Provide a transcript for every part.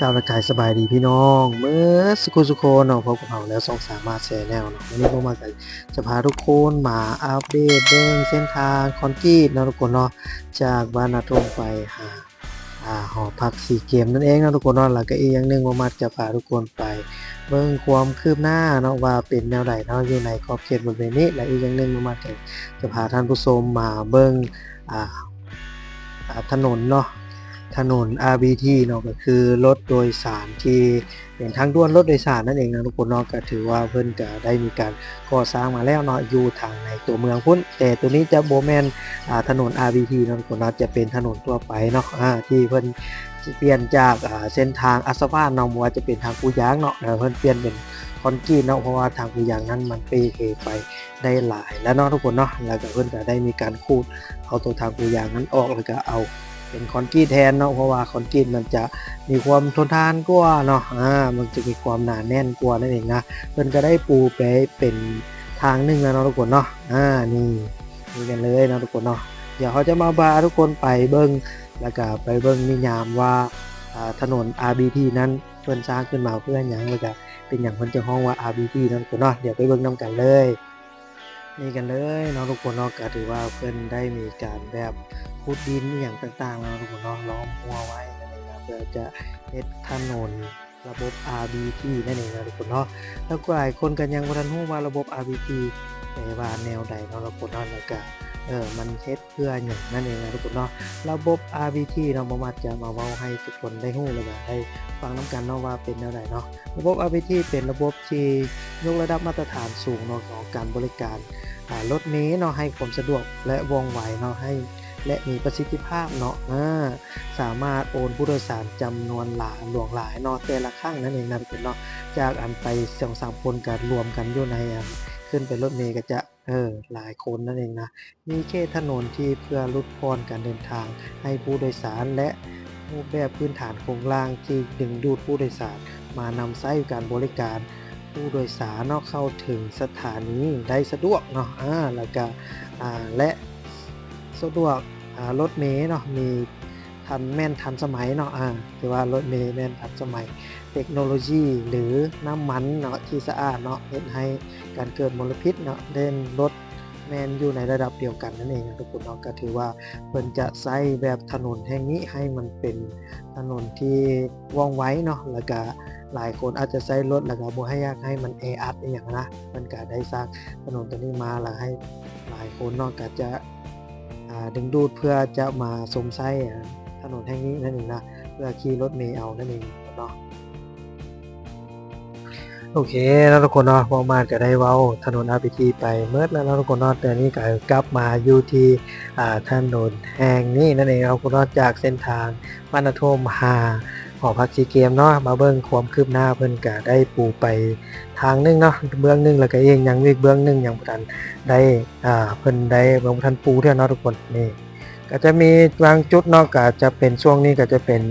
กล่าวละกายสบายดีพี่น้องเมื่อสุขสุโคนเนาะพบกับเราแล้วสองสามารถแชร์แนวเนาะวันนี้ผมมากันจะพาทุกคนมาอัปเดตเรื่องเส้นทางคอนกรีตเนาะทุกคนเนาะจากบ้านนาทมไปหาอ่าหอพักสีเกมนั่นเองเนาะทุกคนเนาะแล้วก็อีกอย่างหนึ่งผมมาจะพาทุกคนไป เบิ่งความคืบหน้าเนาะว่าเป็นแนวใดเนาะอยู่ในขอบเขตบริเวณนี้และอีกอย่างหนึ่งผมมาจะจะพาท่านผู้ชมมาเบิ่งอ่าอ่าถนนเนาะ ถนน RBT เนาะก็คือรถโดยสารที่เป็นทางด่วนรถโดยสารนั่นเองนะทุกคนเนาะก็ถือว่าเพิ่นก็ได้มีการก่อสร้างมาแล้วเนาะอยู่ทางในตัวเมืองพุ่นแต่ตัวนี้จะโบแมนอ่าถนน RBT เนาะทุกคนเนาะจะเป็นถนนทั่วไปเนาะอ่าที่เพิ่นเปลี่ยนจากอ่าเส้นทางอัสฟาเนาะบ่ว่าจะเป็นทางปูยางเนาะเพิ่นเปลี่ยนเป็นคอนกรีตเนาะเพราะว่าทางปูยางนั้นมันเปเทไปได้หลายแล้วเนาะทุกคนเนาะแล้วก็เพิ่นก็ได้มีการคูดเอาตัวทางปูยางนั้นออกแล้วก็เอา เป็นคอนกรีตแทนเนาะเพราะว่าคอนกรีตมันจะมีความทนทานกว่าเนาะอ่ามันจะมีความหนาแน่นกว่านั่นเองนะเพิ่นก็ได้ปูไปเป็นทางหนึงแล้วเนาะทุกคนเนาะอ่านี่นี่กันเลยเนาะทุกคนเนาะเดี๋ยวเขาจะมาบาทุกคนไปเบิ่งแล้วก็ไปเบิ่งนิยามว่าอ่าถนน RBT นั้นเพิ่นสร้างขึ้นมาเพื่อหยังแล้วก็เป็นอย่างเพิ่นจะห้องว่า RBT นั่นกคนเนาะเดี๋ยวไปเบิ่งนํกันเลย นี่กันเลยเนาะทุกคนเนาะก็ถือว่าเพื่อนได้มีการแบบขุดดินอย่างต่างๆแล้วทุกคนเนาะล้อมหัวไว้นั่นเองนะเพื่อจะเฮ็ดถนนระบบ RBT นั่นเองนะทุกคนเนาะแล้วก็หลายคนกันยังบ่ทันรู้ว่าระบบ RBT แปลว่าแนวใดเนาะทุกคนเนาะแล้วก็ เออมันเฮ็ดเพื่อหยังนั่นเองนะทุกคนเนาะระบบ RBT เนาะบ่มาจะมาเว้าให้ทุกคนได้รู้แล้วก็ได้ฟังนํกันเนาะว่าเป็นแนวใดเนาะระบบ RBT เป็นระบบที่ยกระดับมาตรฐานสูงเนาะของการบริการรถเมล์เนาะให้ความสะดวกและว่องไวเนาะให้และมีประสิทธิภาพเนาะสามารถโอนผู้โดยสารจำนวนหลายหลวงหลายเนาะแต่ละครั้งนั่นเองนะทุกคนเนาะจากอันไปสองสามคนกันรวมกันอยู่ในขึ้นเป็นรถเมล์ก็จะ เออหลายคนนั่นเองนะมีเขตถนนที่เพื่อลดพรการเดินทางให้ผู้โดยสารและรูปแบบพื้นฐานโครงล่างที่ดึงดูดผู้โดยสาร มานำใช้การบริการ ผู้โดยสารนาะเข้าถึงสถานีได้สะดวกเนาะอ่าแล้วก็อ่าและสะดวกรถเมล์เนาะมี ทันแม่นทันสมัยเนาะอ่าถือว่ารถเมล์แม่นทันสมัย เทคโนโลยีหรือน้ำมันเนาะที่สะอาดเนาะเฮ็ดให้การเกิดมลพิษเนาะเล่นรถแม่นอยู่ในระดับเดียวกันนั่นเองทุกคนเนาะก็ถือว่าเพิ่นจะใช้แบบถนนแห่งนี้ให้มันเป็นถนนที่ว่องไวเนาะแล้วก็หลายคนอาจจะใช้รถแล้วก็บ่ให้ยากให้มันแออัดอย่างนะมันก็ได้สร้างถนนตัวนี้มาแล้วให้หลายคนเนาะก็จะอ่าดึงดูดเพื่อจะมาสมใช้ ถนนแห่งนี้นั่นเองนะเพื่อขี่รถเมล์เอานั่นเองเนาะโอเคแล้วทุกคนเนาะพอมาก็ได้เว้าถนน RPT ไปเมื่อแล้วทุกคนเนาะแต่นี่ก็กลับมาอยู่ที่อ่าถนนแห่งนี้นั่นเองครับคุณเนาะจากเส้นทางบ้านาโทมหาหอพักซีเกมเนาะมาเบิ่งความคืบหน้าเพิ่นก็ได้ปูไปทางนึงเนาะเบื้องนึงแล้วก็เองยังมีเบื้องนึงยังบ่ทันได้อ่าเพิ่นได้เบิ่งบ่ทันปูเท่าเนาะทุกคนนี่ ก็จะมีบางจุดเนาะก็จะเป็นช่วงนี้ก็จะเป็น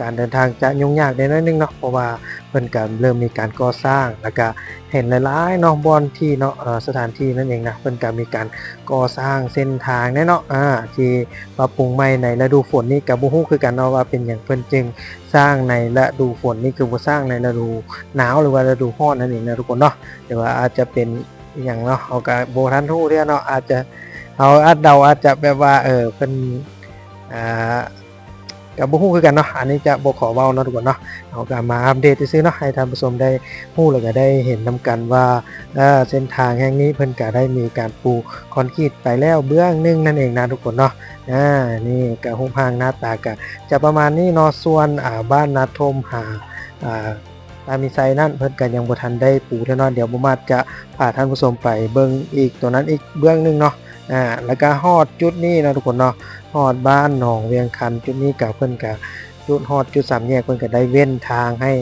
การเดินทางจะยุ่งยากได้น้อยนึงเนาะเพราะว่าเพิ่นก็เริ่มมีการก่อสร้างแล้วก็เห็นหลายๆเนาะบอนที่เนาะสถานที่นั่นเองนะเพิ่นก็มีการก่อสร้างเส้นทางแน่เนาะอ่าที่ปรับปรุงใหม่ในฤดูฝนนี่ก็บ่ฮู้คือกันเนาะว่าเป็นหยังเพิ่นจึงสร้างในฤดูฝนนี่คือบ่สร้างในฤดูหนาวหรือว่าฤดูร้อนนั่นเองนะทุกคนเนาะแต่ว่าอาจจะเป็นอย่างเนาะเอาก็บ่ทันรู้เด้อเนาะอาจจะ เอาอาจเดาอาจจะแบบว่า เออเพิ่นอ่าก็บ่ฮู้คือกันเนาะ อันนี้จะบ่ขอเว้าเนาะทุกคนเนาะ เอาก็มาอัปเดตซื่อเนาะให้ท่านผู้ชมได้ฮู้แล้วก็ได้เห็นนํกันว่าเออเส้นทางแห่งนี้เพิ่นก็ได้มีการปูคอนกรีตไปแล้วเบื้องหนึงนั่นเองนะทุกคนเนาะ อ่า นี่ก็รูปร่างหน้าตาก็จะประมาณนี้เนาะ ส่วนอ่าบ้านนาทมหาอ่าตามีไซนั่นเพิ่นกันยังบ่ทันได้ปูเท่านั้นเดี๋ยวบ่มาจะพาท่านผู้ชมไปเบิ่งอีกตัวนั้นอีกเบื้องหนึงเนาะ อ่าแล้วก็ฮอดจุดนี้นะทุกคนเนาะฮอดบ้านหนองเวียงคันจุดนี้ก็เพิ่นก็จุดฮอดจุดสามแยกเพิ่นก็ได้เว้นทางให้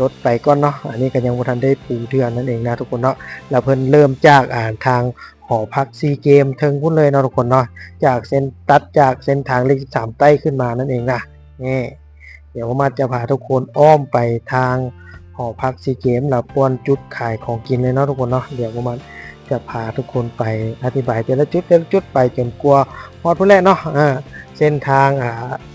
รถไปก่อนเนาะอันนี้ก็ยังบ่ทันได้ปูเทือนั่นเองนะทุกคนเนาะแล้วเพิ่นเริ่มจากอ่านทางหอพักซีเกมเทิงพุ่นเลยเนาะทุกคนเนาะจากเส้นตัดจากเส้นทางเลข13ใต้ขึ้นมานั่นเองนะนี่เดี๋ยวผมาจะพาทุกคนอ้อมไปทางหอพักซีเกมแล้วปวนจุดขายของกินเลยเนาะทุกคนเนาะเดี๋ยวผมมา จะพาทุกคนไปอธิบายแต่ละจุดแต่ละจุดไปจนกลัวฮอดพุ่นแหละเนาะอ่าเส้นทางอ่า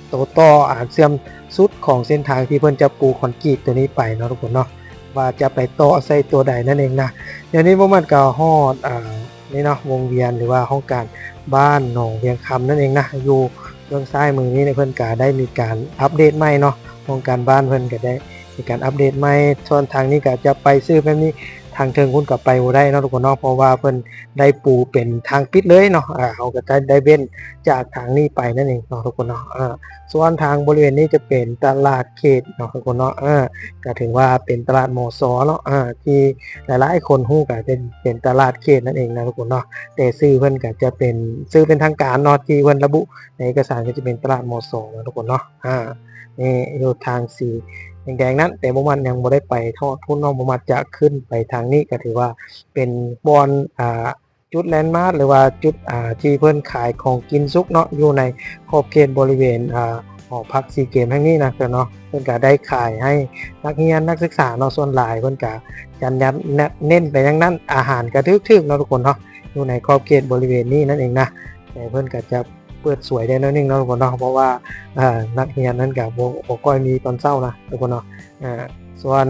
โตต่ออาเสื่อมสุดของเส้นทางที่เพิ่นจะปูคอนกรีตตัวนี้ไปเนาะทุกคนเนาะว่าจะไปต่อใส่ตัวใดนั่นเองนะเดี๋ยวนี้พวกมันก็ฮอดอ่านี่เนาะวงเวียนหรือว่าห้องการบ้านหนองเวียงคำนั่นเองนะอยู่เบื้องซ้ายมือนี้เนี่ยเพิ่นก็ได้มีการอัปเดตใหม่เนาะห้องการบ้านเพิ่นก็ได้มีการอัปเดตใหม่ส่วนทางนี้ก็จะไปซื้อแบบนี้ ทางเทิงคุณก็ไปบ่ได้เนาะทุกคนเนาะเพราะว่าเพิ่นได้ปูเป็นทางปิดเลยเนาะอ่าเขาก็จะได้เว้นจากทางนี้ไปนั่นเองเนาะทุกคนเนาะอ่าส่วนทางบริเวณนี้จะเป็นตลาดเขตเนาะทุกคนเนาะอ่าก็ถือว่าเป็นตลาดโมซอเนาะอ่าที่หลายๆคนฮู้ก็เป็นเป็นตลาดเขตนั่นเองนะทุกคนเนาะแต่ซื้อเพิ่นก็จะเป็นซื้อเป็นทางการเนาะที่เพิ่นระบุ ในเอกสารก็จะเป็นตลาดโมซอนะทุกคนเนาะอ่านี่อยู่ทางสี แดงๆนั้น แต่บ่มันยังบ่ได้ไปทอดทุนเนาะบ่มันจะขึ้นไปทางนี้ก็ถือว่าเป็นบอนอ่าจุดแลนด์มาร์คหรือว่าจุดอ่าที่เพิ่อนขายของกินซุกเนาะอยู่ในขอบเขตบริเวณอ่าหอพักซีเกมแห่งนี้นะเนาะเพิ่อนก็ได้ขายให้นักเรียนนักศึกษาเนาะส่วนหลายเพิ่อนก็ยันยันเน้นไปอย่างนั้นอาหารก็ทึกๆเนาะทุกคนเนาะอยู่ในขอบเขตบริเวณนี้นั่นเองนะแต่เพิ่อนก็จะ เปิดสวยได้น้อยนึงเนาะทุกคนเนาะเพราะว่าอ่านักเรียนนั้นก็บ่บ่ค่อยมีตอนเช้านะทุกคนเนาะอ่าส่วน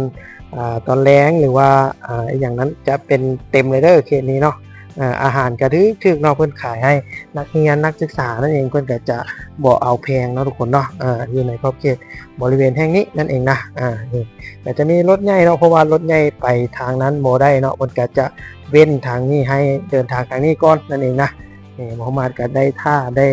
อ่าตอนแรงหรือว่าอ่าอย่างนั้นจะเป็นเต็มเลยเด้อเขตนี้เนาะอาอาหารกระทึกถึกเนาะเพิ่อนขายให้นักเรียนนักศึกษานั่นเองเพิ่อนก็จะบ่เอาแพงเนาะทุกคนเนาะอยู่ในขอบเขตบริเวณแห่งนี้นั่นเองนะอ่านี่แต่จะมีรถใหญ่เนาะเพราะว่ารถใหญ่ไปทางนั้นบ่ได้เนาะเพิ่อนก็จะเว้นทางนี้ให้เดินทางทางนี้ก่อนนั่นเองนะ นี่มุฮัมมัดก็ได้ท่าได้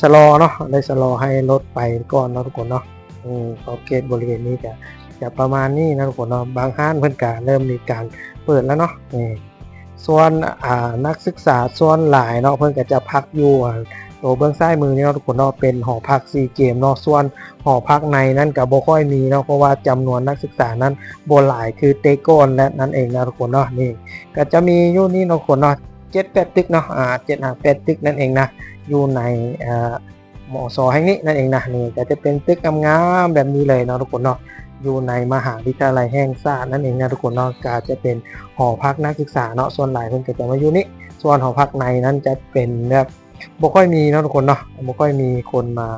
สลอเนาะได้สลอให้รถไปก่อนเนาะทุกคนเนาะอืมขอบเขตบริเวณนี้จะจะประมาณนี้นะทุกคนเนาะบางห้านเพิ่นก็เริ่มมีการเปิดแล้วเนาะนี่ส่วนอ่านักศึกษาส่วนหลายเนาะเพิ่นก็จะพักอยู่ตัวเบื้องซ้ายมือนี่เนาะทุกคนเนาะเป็นหอพักซีเกมเนาะส่วนหอพักในนั้นก็บ่ค่อยมีเนาะเพราะว่าจำนวนนักศึกษานั้นบ่หลายคือเตโกนและนั่นเองนะทุกคนเนาะนี่ก็จะมีอยู่นี่เนาะทุกคนเนาะ 7 8ตึกเนาะอ่า7 5 8ตึกนั่นเองนะอยู่ในอ่าหมอสอแห่งนี้นั่นเองนะนี่ก็จะเป็นตึกงามๆแบบนี้เลยเนาะทุกคนเนาะอยู่ในมหาวิทยาลัยแห่งชาตินั่นเองนะทุกคนเนาะก็จะเป็นหอพักนักศึกษาเนาะส่วนหลายเพิ่นก็จะมาอยู่นี่ส่วนหอพักในนั้นจะเป็นแบบบ่ค่อยมีเนาะทุกคนเนาะบ่ค่อยมีคนมา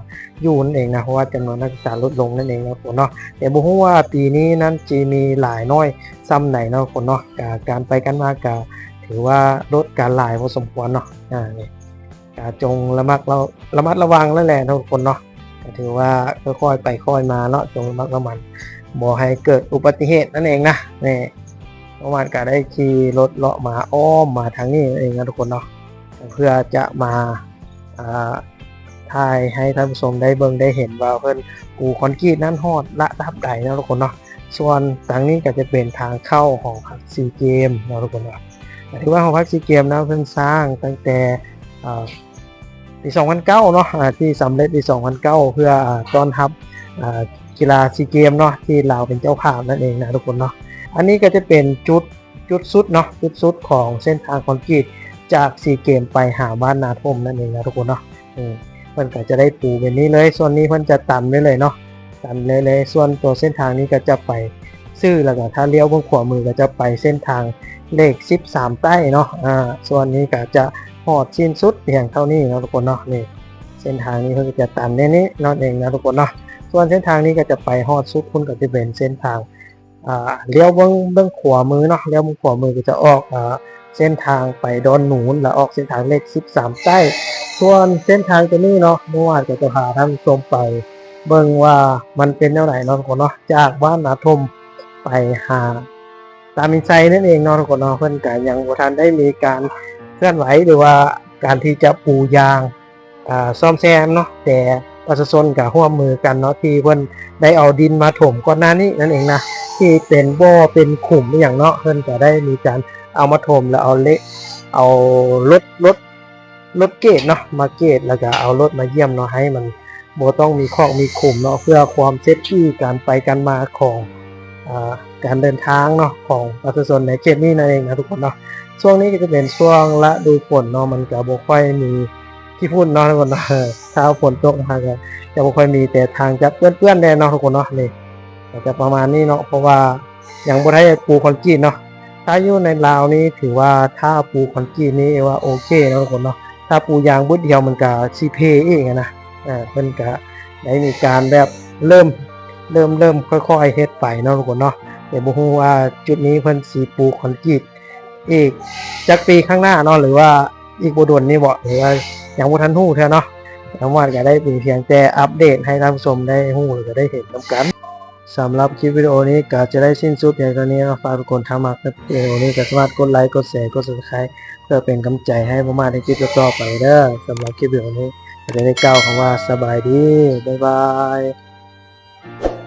อยู่นั่นเองนะเพราะว่าจำนวนนักศึกษาลดลงนั่นเองนะทุกคนเนาะแต่บ่ฮู้ว่าปีนี้นั้นจะมีหลายน้อยซ้ำไหนเนาะทุกคนเนาะการไปกันมาก็ ถือว่าลดการหลายพอสมควรเนาะอ่านี่ก็จงระมัดเราระมัดระวังนั่นแหละทุกคนเนาะถือว่าค่อยๆไปค่อยมาเนาะจงระมัดระวังบ่ให้เกิดอุบัติเหตุนั่นเองนะนี่เมื่อวานก็ได้ขี่รถเลาะมาอ้อมมาทางนี้เองนะทุกคนเนาะเพื่อจะมาอ่าถ่ายให้ท่านผู้ชมได้เบิ่งได้เห็นว่าเพิ่นปูคอนกรีตนั้นฮอดระดับใดนะทุกคนเนาะส่วนทางนี้ก็จะเป็นทางเข้าของพักซีเกมนะทุกคนเนาะ ถือว่าขอพักซีเกมนะเพิ่นสร้างตั้งแต่ปี 2009 เนาะที่สำเร็จปี 2009 เพื่อต้อนรับกีฬาซีเกมเนาะที่ลาวเป็นเจ้าภาพนั่นเองนะทุกคนเนาะอันนี้ก็จะเป็นจุดจุดสุดเนาะจุดสุดของเส้นทางคอนกรีตจากซีเกมไปหาบ้านนาทมนั่นเองนะทุกคนเนาะมเพิ่นก็จะได้ปูเป็นนี้เลยส่วนนี้เพิ่นจะตันไว้เลยเนาะตันเลยเลยส่วนตัวเส้นทางนี้ก็จะไป ซื่อแล้วก็ถ้าเลี้ยวบนขวามือก็จะไปเส้นทางเลข 13 ใต้เนาะอ่าส่วนนี้ก็จะหอดสิ้นสุดเพียงเท่านี้นะทุกคนเนาะนี่เส้นทางนี้เพิ่นก็จะตันในนี้นั่นเองนะทุกคนเนาะส่วนเส้นทางนี้ก็จะไปฮอดสุดคุณก็จะเป็นเส้นทางอ่าเลี้ยวเบื้องเบื้องขวามือเนาะเลี้ยวเบื้องขวามือก็จะออกอ่าเส้นทางไปดอนหนูนแล้วออกเส้นทางเลข 13 ใต้ส่วนเส้นทางตัวนี้เนาะเมื่อวานก็จะพาท่านชมไป เบิ่งว่ามันเป็นแนวไหนเนาะทุกคนเนาะจากบ้านนาทม ไปหาตามินไซนั่นเองเนาะทุกคนเนาะเพิ่อนก็ยังบทันได้มีการเคลื่อนไหวหรือว่าการที่จะปูยางอ่าซ่อมแซมเนาะแต่ประชาชนก็ร่วมมือกันเนาะที่เพิ่นได้เอาดินมาถมก่อนหน้านี้นั่นเองนะที่เป็นบ่อเป็นขุมอย่างเนาะเพิ่อนก็ได้มีการเอามาถมแล้วเอาเละเอารถรถรถเกตเนาะมาเกตแล้วก็เอารถมาเยี่ยมเนาะให้มันโบต้องมีคอกมีขุมเนาะเพื่อความเซฟตี้การไปกันมาของ การเดินทางเนาะของประชาชนในเขตนี้นั่นเองนะทุกคนเนาะช่วงนี้ก็จะเป็นช่วงฤดูฝนเนาะมันก็บ่ค่อยมีที่พุ่นเนาะทุกคนเนาะถ้าฝนตกมาก็จะบ่ค่อยมีแต่ทางจะเปื้อนๆแน่เนาะทุกคนเนาะนี่จะประมาณนี้เนาะเพราะว่าอย่างบนไทยปูคอนกรีตเนาะถ้าอยู่ในลาวนี้ถือว่าถ้าปูคอนกรีตนี้ว่าโอเคนะทุกคนเนาะถ้าปูยางบุดเดียวมันก็ซีเพเองนะอ่ามันก็ได้มีการแบบเริ่ม เริ่มเริ่มค่อยๆเฮ็ดไปเนาะทุกคนเนาะแต่บ่ฮู้ว่าจุดนี้เพิ่นสิปูคอนกรีตอีกจักปีข้างหน้าเนาะหรือว่าอีกบ่ดนนี่บ่หรือว่ายังบ่ทันฮู้เท่าเนาะทั้งวันก็ได้เป็นเพียงแต่อัปเดตให้ท่านผู้ชมได้ฮู้หรือก็ได้เห็นนํกันสำหรับคลิปวิดีโอนี้ก็จะได้สิ้นสุดเพียงเท่านี้นะฝากทุกคนถ้ามักคลิปวิดีโอนี้ก็สามารถกดไลค์กดแชร์กด Subscribe เพื่อเป็นกำลังใจให้ผมมาในคลิปต่อๆไปเด้อสำหรับคลิปวิดีโอนี้ก็จะได้กล่าวคำว่าสบายดีบ๊ายบาย Bye.